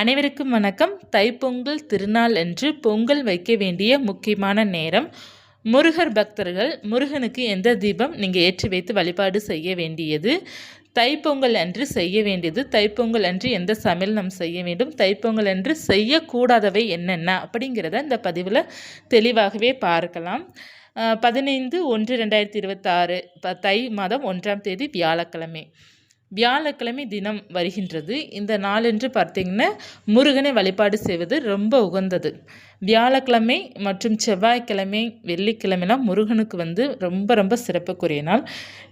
அனைவருக்கும் வணக்கம். தைப்பொங்கல் திருநாள் என்று பொங்கல் வைக்க வேண்டிய முக்கியமான நேரம். முருகர் பக்தர்கள் முருகனுக்கு எந்த தீபம் நீங்கள் ஏற்றி வைத்து வழிபாடு செய்ய வேண்டியது? தைப்பொங்கல் அன்று செய்ய வேண்டியது தைப்பொங்கல் அன்று எந்த சமையல் நாம் செய்ய வேண்டும் தைப்பொங்கல் அன்று செய்யக்கூடாதவை என்னென்ன அப்படிங்கிறத இந்த பதிவில் தெளிவாகவே பார்க்கலாம். பதினைந்து ஒன்று ரெண்டாயிரத்தி இருபத்தாறு ப தை மாதம் ஒன்றாம் தேதி வியாழக்கிழமை. வியாழக்கிழமை தினம் வருகின்றது. இந்த நாளென்று பார்த்தீங்கன்னா முருகனை வழிபாடு செய்வது ரொம்ப உகந்தது. வியாழக்கிழமை மற்றும் செவ்வாய்க்கிழமை வெள்ளிக்கிழமைலாம் முருகனுக்கு வந்து ரொம்ப ரொம்ப சிறப்புக்குரிய நாள்.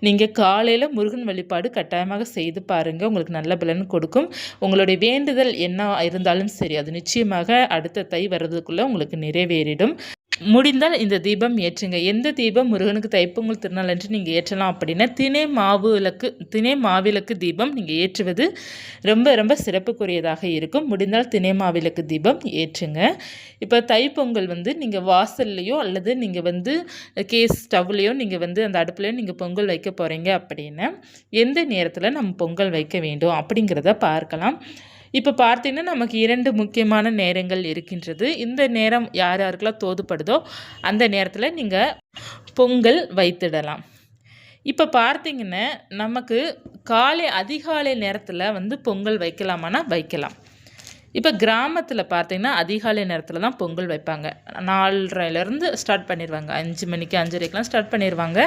நீங்கள் காலையில் முருகன் வழிபாடு கட்டாயமாக செய்து பாருங்கள் உங்களுக்கு நல்ல பலன் கொடுக்கும். உங்களுடைய வேண்டுதல் என்ன இருந்தாலும் சரி அது நிச்சயமாக அடுத்த தை வர்றதுக்குள்ளே உங்களுக்கு நிறைவேறிடும். முடிந்தால் இந்த தீபம் ஏற்றுங்க. எந்த தீபம் முருகனுக்கு தைப்பொங்கல் திருநாள் என்று நீங்கள் ஏற்றலாம் அப்படின்னா தினை மாவிளக்கு தினை மாவிளக்கு தீபம் நீங்கள் ஏற்றுவது ரொம்ப ரொம்ப சிறப்புக்குரியதாக இருக்கும். முடிந்தால் தினை மாவிளக்கு தீபம் ஏற்றுங்க. இப்போ தைப்பொங்கல் வந்து நீங்கள் வாசல்லையோ அல்லது நீங்கள் வந்து கேஸ் ஸ்டவ்லையோ நீங்கள் வந்து அந்த அடுப்புலையோ நீங்கள் பொங்கல் வைக்க போகிறீங்க அப்படின்னா எந்த நேரத்தில் நம்ம பொங்கல் வைக்க வேண்டும் அப்படிங்கிறத பார்க்கலாம். இப்போ பார்த்தீங்கன்னா நமக்கு இரண்டு முக்கியமான நேரங்கள் இருக்கின்றது. இந்த நேரம் யார் யாருக்கெல்லாம் தோதுப்படுதோ அந்த நேரத்தில் நீங்கள் பொங்கல் வைத்திடலாம். இப்போ பார்த்தீங்கன்னா நமக்கு காலை அதிகாலை நேரத்தில் வந்து பொங்கல் வைக்கலாமானா வைக்கலாம். இப்போ கிராமத்தில் பார்த்தீங்கன்னா அதிகாலை நேரத்தில் தான் பொங்கல் வைப்பாங்க. நாலரைலேருந்து ஸ்டார்ட் பண்ணிடுவாங்க அஞ்சு மணிக்கு அஞ்சரைக்கெலாம் ஸ்டார்ட் பண்ணிடுவாங்க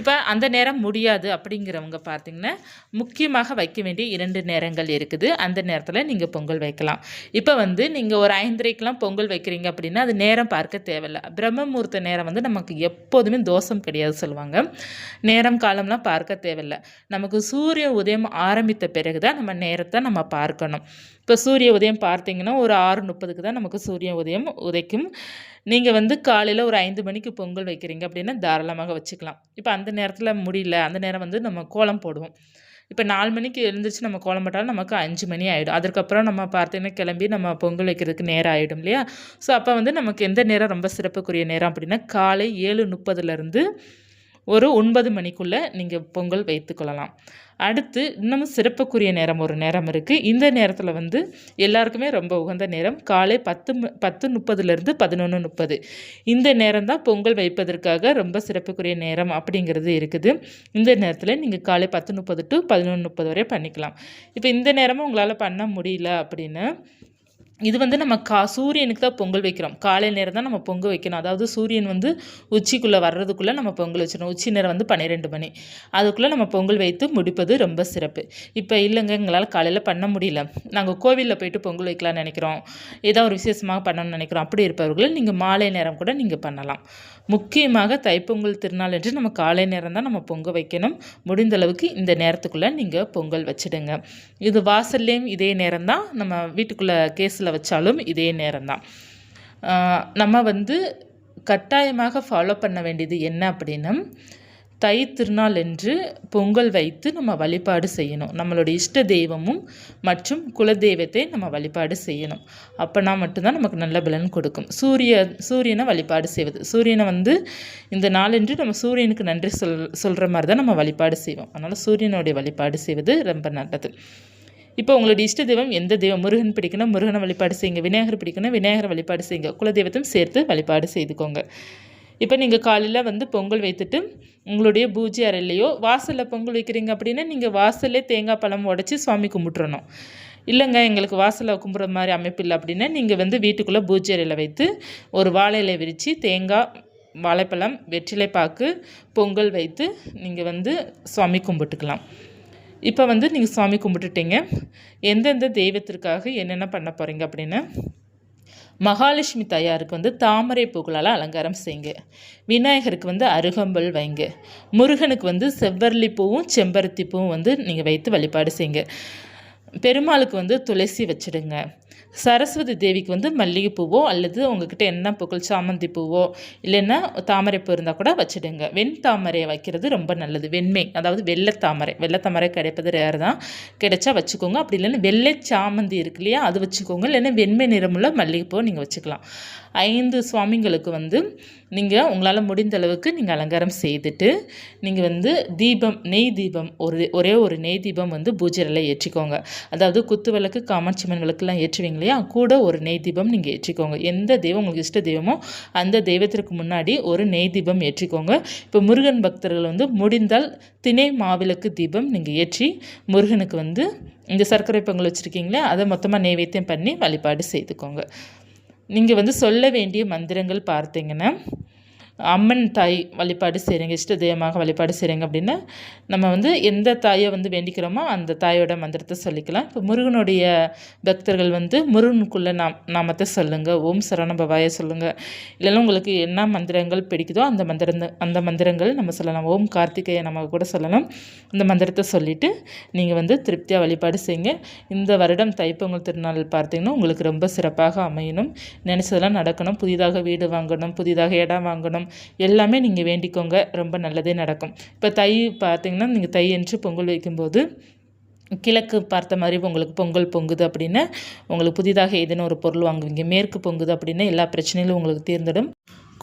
இப்போ அந்த நேரம் முடியாது அப்படிங்கிறவங்க பார்த்திங்கன்னா முக்கியமாக வைக்க வேண்டிய இரண்டு நேரங்கள் இருக்குது. அந்த நேரத்தில் நீங்கள் பொங்கல் வைக்கலாம். இப்போ வந்து நீங்கள் ஒரு ஐந்தரைக்கெலாம் பொங்கல் வைக்கிறீங்க அப்படின்னா அது நேரம் பார்க்க தேவையில்ல. பிரம்மமூர்த்த நேரம் வந்து நமக்கு எப்போதுமே தோஷம் கிடையாது சொல்லுவாங்க. நேரம் காலம்லாம் பார்க்க தேவையில்ல. நமக்கு சூரிய உதயம் ஆரம்பித்த பிறகு தான் நம்ம நேரத்தை நம்ம பார்க்கணும். இப்போ சூரிய உதயம் பார்த்தீங்கன்னா ஒரு ஆறு முப்பதுக்கு தான் நமக்கு சூரிய உதயம் உதைக்கும். நீங்கள் வந்து காலையில் ஒரு ஐந்து மணிக்கு பொங்கல் வைக்கிறீங்க அப்படின்னா தாராளமாக வச்சுக்கலாம். இப்போ அந்த நேரத்தில் முடியல அந்த நேரம் வந்து நம்ம கோலம் போடுவோம். இப்போ நாலு மணிக்கு எழுந்திரிச்சு நம்ம கோலம் போட்டாலும் நமக்கு அஞ்சு மணி ஆகிடும் அதுக்கப்புறம் நம்ம பார்த்தீங்கன்னா கிளம்பி நம்ம பொங்கல் வைக்கிறதுக்கு நேரம் ஆகிடும் இல்லையா? ஸோ அப்போ வந்து நமக்கு எந்த நேரம் ரொம்ப சிறப்புக்குரிய நேரம் அப்படின்னா காலை ஏழு முப்பதுலேருந்து ஒரு ஒன்பது மணிக்குள்ளே நீங்கள் பொங்கல் வைத்துக்கொள்ளலாம் அடுத்து இன்னமும் சிறப்புக்குரிய நேரம் ஒரு நேரம் இருக்குது இந்த நேரத்தில் வந்து எல்லாருக்குமே ரொம்ப உகந்த நேரம். காலை பத்து பத்து முப்பதுலேருந்து பதினொன்று முப்பது. இந்த நேரம் தான் பொங்கல் வைப்பதற்காக ரொம்ப சிறப்புக்குரிய நேரம் அப்படிங்கிறது இருக்குது. இந்த நேரத்தில் நீங்கள் காலை பத்து முப்பது டு பதினொன்று முப்பது வரை பண்ணிக்கலாம். இப்போ இந்த நேரமும் உங்களால் பண்ண முடியல அப்படின்னு இது வந்து நம்ம கா சூரியனுக்கு தான் பொங்கல் வைக்கிறோம். காலை நேரம் தான் நம்ம பொங்கல் வைக்கணும். அதாவது சூரியன் வந்து உச்சிக்குள்ளே வர்றதுக்குள்ளே நம்ம பொங்கல் வச்சிடணும். உச்சி நேரம் வந்து பன்னிரெண்டு மணி. அதுக்குள்ளே நம்ம பொங்கல் வைத்து முடிப்பது ரொம்ப சிறப்பு. இப்போ இல்லைங்க எங்களால் காலையில் பண்ண முடியல. நாங்கள் கோவிலில் போயிட்டு பொங்கல் வைக்கலாம்னு நினைக்கிறோம். ஏதோ ஒரு விசேஷமாக பண்ணணும்னு நினைக்கிறோம். அப்படி இருப்பவர்கள் நீங்கள் மாலை நேரம் கூட நீங்கள் பண்ணலாம். முக்கியமாக தைப்பொங்கல் திருநாள் என்று நம்ம காலை நேரம் தான் நம்ம பொங்கல் வைக்கணும். முடிந்த அளவுக்கு இந்த நேரத்துக்குள்ளே நீங்கள் பொங்கல் வச்சுடுங்க. இது வாசல்லையும் இதே நேரம் தான் நம்ம வீட்டுக்குள்ளே கேஸ் மனசில் வச்சாலும் இதே நேரம் தான் நம்ம வந்து கட்டாயமாக ஃபாலோ பண்ண வேண்டியது என்ன அப்படின்னா தை திருநாள் என்று பொங்கல் வைத்து நம்ம வழிபாடு செய்யணும். நம்மளுடைய இஷ்ட தெய்வமும் மற்றும் குலதெய்வத்தை நம்ம வழிபாடு செய்யணும். அப்போனா மட்டும்தான் நமக்கு நல்ல பலன் கொடுக்கும். சூரிய சூரியனை வழிபாடு செய்வது. சூரியனை வந்து இந்த நாளென்று நம்ம சூரியனுக்கு நன்றி சொல் சொல்கிற மாதிரி தான் நம்ம வழிபாடு செய்வோம். அதனால் சூரியனுடைய வழிபாடு செய்வது ரொம்ப நல்லது. இப்போ உங்களுடைய இஷ்ட தெய்வம் எந்த தெய்வம்? முருகன் பிடிக்கணும் முருகனை வழிபாடு செய்யுங்க விநாயகர் பிடிக்கணும் விநாயகர் வழிபாடு செய்யுங்க. குலதெய்வத்தையும் சேர்த்து வழிபாடு செய்துக்கோங்க. இப்போ நீங்கள் காலையில் வந்து பொங்கல் வைத்துட்டு உங்களுடைய பூஜை அறையிலையோ வாசலில் பொங்கல் வைக்கிறீங்க அப்படின்னா நீங்கள் வாசல்லே தேங்காய் பழம் உடச்சி சுவாமி கும்பிட்றணும் இல்லைங்க எங்களுக்கு வாசலில் கும்பிட்ற மாதிரி அமைப்பு இல்லை அப்படின்னா நீங்கள் வந்து வீட்டுக்குள்ளே பூஜை அறையில் வைத்து ஒரு வாழை விரித்து தேங்காய் வாழைப்பழம் வெற்றிலை பாக்கு பொங்கல் வைத்து நீங்கள் வந்து சுவாமி கும்பிட்டுக்கலாம். இப்போ வந்து நீங்கள் சாமி கும்பிட்டுட்டீங்க. எந்தெந்த தெய்வத்திற்காக என்னென்ன பண்ண போகிறீங்க அப்படின்னு? மகாலட்சுமி தாயாருக்கு வந்து தாமரை பூக்களால் அலங்காரம் செய்யுங்க. விநாயகருக்கு வந்து அருகம்பல் வைங்க. முருகனுக்கு வந்து செவ்வரளி பூவும் செம்பருத்தி பூவும் வந்து நீங்கள் வைத்து வழிபாடு செய்யுங்க. பெருமாளுக்கு வந்து துளசி வச்சிடுங்க. சரஸ்வதி தேவிக்கு வந்து மல்லிகைப்பூவோ அல்லது உங்ககிட்ட என்ன பூக்கள் சாமந்தி பூவோ இல்லைன்னா தாமரைப்பூ இருந்தால் கூட வச்சுடுங்க. வெண் தாமரையை வைக்கிறது ரொம்ப நல்லது. வெண்மை அதாவது வெள்ளை தாமரை. வெள்ளை தாமரை கிடைப்பது ரேர் தான். கிடைச்சா வச்சுக்கோங்க. அப்படி இல்லைன்னா வெள்ளை சாமந்தி இருக்கு இல்லையா அது வச்சுக்கோங்க. இல்லைன்னா வெண்மை நிறமுள்ள மல்லிகைப்பூ நீங்கள் வச்சுக்கலாம். ஐந்து சுவாமிங்களுக்கு வந்து நீங்கள் உங்களால் முடிந்த அளவுக்கு நீங்கள் அலங்காரம் செய்துட்டு நீங்கள் வந்து தீபம் நெய் தீபம் ஒரு ஒரே ஒரு நெய் தீபம் வந்து பூஜையில் ஏற்றிக்கோங்க. அதாவது குத்து விளக்கு காமாட்சிமன் விளக்குலாம் ஏற்றுவீங்க இல்லையா? கூட ஒரு நெய் தீபம் நீங்கள் ஏற்றிக்கோங்க. எந்த தெய்வம் உங்களுக்கு இஷ்ட தெய்வமோ அந்த தெய்வத்திற்கு முன்னாடி ஒரு நெய் தீபம் ஏற்றிக்கோங்க. இப்போ முருகன் பக்தர்கள் வந்து முடிந்தால் திணை மாவிளக்கு தீபம் நீங்கள் ஏற்றி முருகனுக்கு வந்து இந்த சர்க்கரை பொங்கல் வச்சுருக்கீங்களே அதை மொத்தமாக நைவேத்தியம் பண்ணி வழிபாடு செய்துக்கோங்க. நீங்கள் வந்து சொல்ல வேண்டிய மந்திரங்கள் பார்த்தீங்கன்னா அம்மன் தாய் வழிபாடு செய்கிறீங்க இஷ்ட தெய்வமாக வழிபாடு செய்கிறீங்க அப்படின்னா நம்ம வந்து எந்த தாயை வந்து வேண்டிக்கிறோமோ அந்த தாயோட மந்திரத்தை சொல்லிக்கலாம். இப்போ முருகனுடைய பக்தர்கள் வந்து முருகனுக்குள்ளே நாம் நாமத்தை சொல்லுங்கள் ஓம் சரணபவாய சொல்லுங்கள் இல்லைன்னா உங்களுக்கு என்ன மந்திரங்கள் பிடிக்குதோ அந்த மந்திரம் அந்த மந்திரங்கள் நம்ம சொல்லலாம். ஓம் கார்த்திகையை நம்ம கூட சொல்லலாம். இந்த மந்திரத்தை சொல்லிவிட்டு நீங்கள் வந்து திருப்தியாக வழிபாடு செய்யுங்க. இந்த வருடம் தைப்பொங்கல் திருநாள் பார்த்தீங்கன்னா உங்களுக்கு ரொம்ப சிறப்பாக அமையணும். நினச்சதெல்லாம் நடக்கணும். புதிதாக வீடு வாங்கணும் புதிதாக இடம் வாங்கணும். எல்லாமே நீங்கள் வேண்டிக்கோங்க. ரொம்ப நல்லதே நடக்கும். இப்போ தை பார்த்தீங்கன்னா நீங்கள் தை என்று பொங்கல் வைக்கும்போது கிழக்கு பார்த்த மாதிரி உங்களுக்கு பொங்கல் பொங்குது அப்படின்னா உங்களுக்கு புதிதாக ஏதேனும் ஒரு பொருள் வாங்குவீங்க. மேற்கு பொங்குது அப்படின்னா எல்லா பிரச்சனைகளும் உங்களுக்கு தீர்ந்துடும்.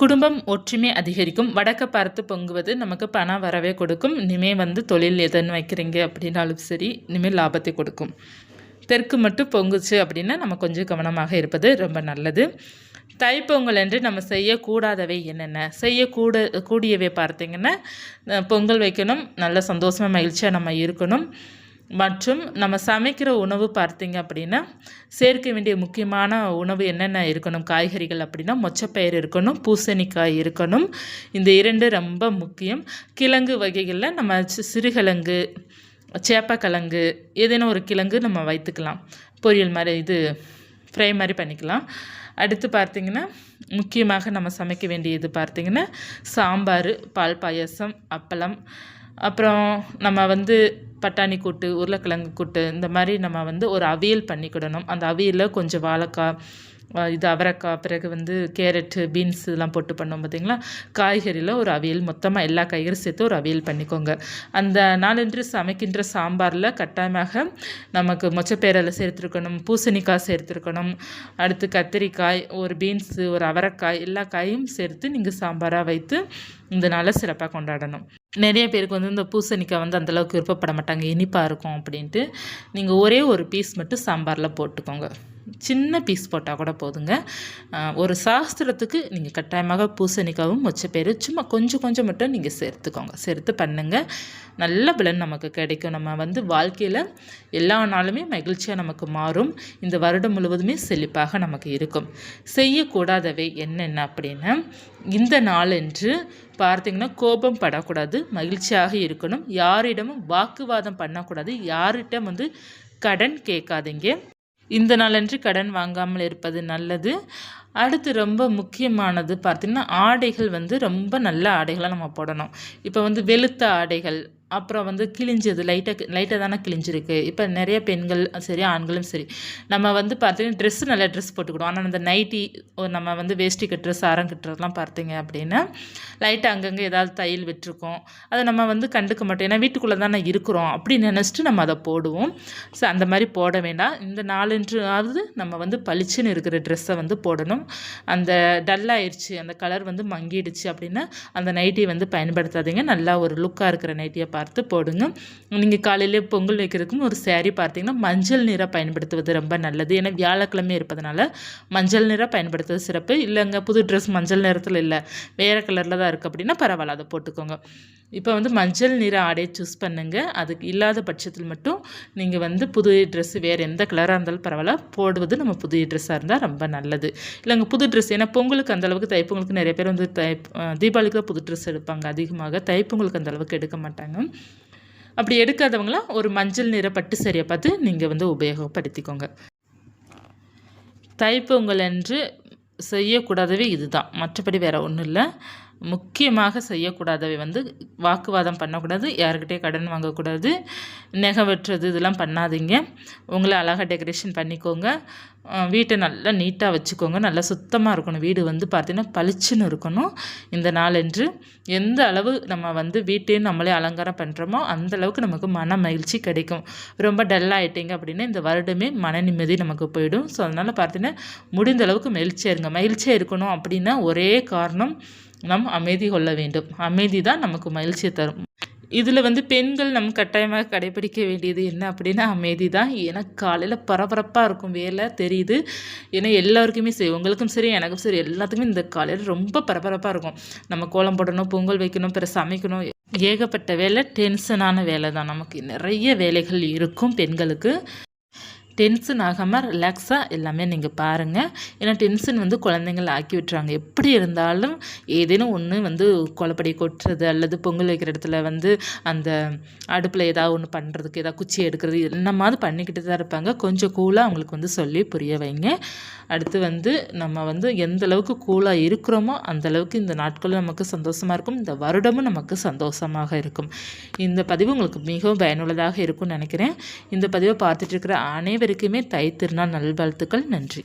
குடும்பம் ஒற்றுமை அதிகரிக்கும். வடக்க பார்த்து பொங்குவது நமக்கு பணம் வரவே கொடுக்கும். இனிமேல் வந்து தொழில் எதன்னு வைக்கிறீங்க அப்படின்னாலும் சரி இனிமேல் லாபத்தை கொடுக்கும். தெற்கு மட்டும் பொங்குச்சு அப்படின்னா நம்ம கொஞ்சம் கவனமாக இருப்பது ரொம்ப நல்லது. தைப்பொங்கல் என்று நம்ம செய்யக்கூடாதவை என்னென்ன? செய்யக்கூட கூடியவை பார்த்திங்கன்னா பொங்கல் வைக்கணும். நல்ல சந்தோஷமாக மகிழ்ச்சியாக நம்ம இருக்கணும். மற்றும் நம்ம சமைக்கிற உணவு பார்த்திங்க அப்படின்னா சேர்க்க வேண்டிய முக்கியமான உணவு என்னென்ன இருக்கணும்? காய்கறிகள் அப்படின்னா மொச்சப்பயிர் இருக்கணும் பூசணிக்காய் இருக்கணும். இந்த இரண்டு ரொம்ப முக்கியம். கிழங்கு வகைகளில் நம்ம சிறுகிழங்கு சேப்பக்கிழங்கு ஏதேனும் ஒரு கிழங்கு நம்ம வைத்துக்கலாம். பொரியல் மாதிரி இது ஃப்ரை மாதிரி பண்ணிக்கலாம். அடுத்து பார்த்திங்கன்னா முக்கியமாக நம்ம சமைக்க வேண்டியது பார்த்திங்கன்னா சாம்பார் பால் பாயசம் அப்பளம். அப்புறம் நம்ம வந்து பட்டாணி கூட்டு உருளைக்கிழங்கு கூட்டு இந்த மாதிரி நம்ம வந்து ஒரு அவியல் பண்ணிக்கிடணும். அந்த அவியலில் கொஞ்சம் வாழைக்காய் இது அவரைக்காய் பிறகு வந்து கேரட்டு பீன்ஸ் இதெல்லாம் போட்டு பண்ணோம் பார்த்திங்களா? காய்கறியில் ஒரு அவியல் மொத்தமாக எல்லா காய்கறியும் சேர்த்து ஒரு அவியல் பண்ணிக்கோங்க. அந்த நாளன்று சமைக்கின்ற சாம்பாரில் கட்டாயமாக நமக்கு மொச்சப்பேரலை சேர்த்துருக்கணும் பூசணிக்காய் சேர்த்துருக்கணும் அடுத்து கத்திரிக்காய் ஒரு பீன்ஸு ஒரு அவரைக்காய் எல்லா காயும் சேர்த்து நீங்கள் சாம்பாராக வைத்து இந்த நாளை சிறப்பாக கொண்டாடணும். நிறைய பேருக்கு வந்து இந்த பூசணிக்காய் வந்து அந்தளவுக்கு விருப்பப்பட மாட்டாங்க இனிப்பாக இருக்கும் அப்படின்ட்டு. நீங்கள் ஒரே ஒரு பீஸ் மட்டும் சாம்பாரில் போட்டுக்கோங்க. சின்ன பீஸ் போட்டால் கூட போதுங்க. ஒரு சாஸ்திரத்துக்கு நீங்கள் கட்டாயமாக பூசணிக்காவும் மொச்சப்பேர் சும்மா கொஞ்சம் கொஞ்சம் மட்டும் நீங்கள் சேர்த்துக்கோங்க. சேர்த்து பண்ணுங்கள் நல்ல பலன் நமக்கு கிடைக்கும். நம்ம வந்து வாழ்க்கையில் எல்லா நாளுமே மகிழ்ச்சியாக நமக்கு மாறும். இந்த வருடம் முழுவதுமே செழிப்பாக நமக்கு இருக்கும். செய்யக்கூடாதவை என்னென்ன அப்படின்னா இந்த நாளன்று பார்த்திங்கன்னா கோபம் படக்கூடாது மகிழ்ச்சியாக இருக்கணும். யாரிடமும் வாக்குவாதம் பண்ணக்கூடாது. யார்கிட்ட வந்து கடன் கேட்காதீங்க. இந்த நாளன்று கடன் வாங்காமல் இருப்பது நல்லது. அடுத்து ரொம்ப முக்கியமானது பார்த்திங்கன்னா ஆடைகள் வந்து ரொம்ப நல்ல ஆடைகளாக நம்ம போடணும். இப்போ வந்து வெளுத்த ஆடைகள் அப்புறம் வந்து கிழிஞ்சது லைட்டாக லைட்டாக தானே கிழிஞ்சிருக்கு. இப்போ நிறைய பெண்கள் சரி ஆண்களும் சரி நம்ம வந்து பார்த்தீங்கன்னா ட்ரெஸ்ஸு நல்லா ட்ரெஸ் போட்டுக்கிடுவோம். ஆனால் அந்த நைட்டி நம்ம வந்து வேஷ்டி கட்டுற சாரம் கட்டுறதுலாம் பார்த்தீங்க அப்படின்னா லைட்டாக அங்கங்கே ஏதாவது தையல் விட்டுருக்கோம். அதை நம்ம வந்து கண்டுக்க மாட்டோம். ஏன்னா வீட்டுக்குள்ளே தானே இருக்கிறோம் அப்படின்னு நினச்சிட்டு நம்ம அதை போடுவோம். ஸோ அந்த மாதிரி போட வேண்டாம். இந்த நாலஞ்சாவது நம்ம வந்து பளிச்சுன்னு இருக்கிற ட்ரெஸ்ஸை வந்து போடணும். அந்த டல்லாகிடுச்சு அந்த கலர் வந்து மங்கிடுச்சு அப்படின்னா அந்த நைட்டியை வந்து பயன்படுத்தாதீங்க. நல்லா ஒரு லுக்காக இருக்கிற நைட்டியை பார்த்து போடுங்க நீங்கள் காலையில் பொங்கல் வைக்கிறதுக்கும் ஒரு சேரீ பார்த்தீங்கன்னா மஞ்சள் நிறம் பயன்படுத்துவது ரொம்ப நல்லது. ஏன்னா வியாழக்கிழமை இருப்பதனால மஞ்சள் நிறம் பயன்படுத்துவது சிறப்பு. இல்லைங்க புது ட்ரெஸ் மஞ்சள் நிறத்தில் இல்லை. வேறு கலரில் தான் இருக்குது அப்படின்னா பரவாயில்ல அதை போட்டுக்கோங்க. இப்போ வந்து மஞ்சள் நிற ஆடையை சூஸ் பண்ணுங்கள் அதுக்கு இல்லாத பட்சத்தில் மட்டும் நீங்கள் வந்து புது ட்ரெஸ்ஸு வேறு எந்த கலராக இருந்தாலும் பரவாயில்ல போடுவது நம்ம புது ட்ரெஸ்ஸாக இருந்தால் ரொம்ப நல்லது. இல்லைங்க புது ட்ரெஸ் ஏன்னா பொங்கலுக்கு அந்தளவுக்கு தைப்பொங்கலுக்கு நிறைய பேர் வந்து தை தீபாவளிக்கு தான் புது ட்ரெஸ் எடுப்பாங்க அதிகமாக. தைப்பொங்கலுக்கு அந்தளவுக்கு எடுக்க மாட்டாங்க. அப்படி எடுக்காதவங்களாம் ஒரு மஞ்சள் நிற பட்டு சரியை பார்த்து நீங்கள் வந்து உபயோகப்படுத்திக்கோங்க. தைப்பொங்கல் என்று செய்யக்கூடாதவே இதுதான். மற்றபடி வேறு ஒன்றும் இல்லை. முக்கியமாக செய்யக்கூடாதவை வந்து வாக்குவாதம் பண்ணக்கூடாது யாருக்கிட்டே கடன் வாங்கக்கூடாது நெகை வெட்டுறது இதெல்லாம் பண்ணாதீங்க. உங்களை அழகாக டெக்கரேஷன் பண்ணிக்கோங்க. வீட்டை நல்லா நீட்டாக வச்சுக்கோங்க. நல்லா சுத்தமாக இருக்கணும். வீடு வந்து பார்த்திங்கன்னா பளிச்சுன்னு இருக்கணும். இந்த நாளன்று எந்த அளவு நம்ம வந்து வீட்டையும் நம்மளே அலங்காரம் பண்ணுறோமோ அந்த அளவுக்கு நமக்கு மன மகிழ்ச்சி கிடைக்கும். ரொம்ப டல்லாகிட்டீங்க அப்படின்னா இந்த வருடமே மன நிம்மதி நமக்கு போயிடும். ஸோ அதனால் பார்த்தீங்கன்னா முடிந்த அளவுக்கு மகிழ்ச்சியாக இருங்க. மகிழ்ச்சியாக இருக்கணும் அப்படின்னா ஒரே காரணம் நம் அமைதி கொள்ள வேண்டும். அமைதி தான் நமக்கு மகிழ்ச்சியை தரும். இதில் வந்து பெண்கள் நம்ம கட்டாயமாக கடைபிடிக்க வேண்டியது என்ன அப்படின்னா அமைதி தான். ஏன்னா காலையில் பரபரப்பாக இருக்கும் வேலை தெரியுது. ஏன்னா எல்லாருக்குமே சரி உங்களுக்கும் சரி எனக்கும் சரி எல்லாத்துக்குமே இந்த காலையில் ரொம்ப பரபரப்பாக இருக்கும். நம்ம கோலம் போடணும் பொங்கல் வைக்கணும் பிற சமைக்கணும். ஏகப்பட்ட வேலை டென்ஷனான வேலை தான். நமக்கு நிறைய வேலைகள் இருக்கும் பெண்களுக்கு. டென்ஷன் ஆகாமல் ரிலாக்ஸாக எல்லாமே நீங்கள் பாருங்கள் ஏன்னா டென்ஷன் வந்து குழந்தைங்கள ஆக்கி விட்டுறாங்க. எப்படி இருந்தாலும் ஏதேனும் ஒன்று வந்து குழப்படி கொட்டுறது அல்லது பொங்கல் வைக்கிற இடத்துல வந்து அந்த அடுப்பில் ஏதாவது ஒன்று பண்ணுறதுக்கு ஏதாவது குச்சி எடுக்கிறது என்னமாவது பண்ணிக்கிட்டு தான் இருப்பாங்க. கொஞ்சம் கூலாக அவங்களுக்கு வந்து சொல்லி புரிய வைங்க. அடுத்து வந்து நம்ம வந்து எந்த அளவுக்கு கூலாக இருக்கிறோமோ அந்த அளவுக்கு இந்த நாட்களும் நமக்கு சந்தோஷமாக இருக்கும். இந்த வருடமும் நமக்கு சந்தோஷமாக இருக்கும். இந்த பதிவு உங்களுக்கு மிகவும் பயனுள்ளதாக இருக்கும்னு நினைக்கிறேன். இந்த பதிவை பார்த்துட்டு இருக்கிற அனைவருக்குமே தை திருநாள் நல்வாழ்த்துக்கள். நன்றி.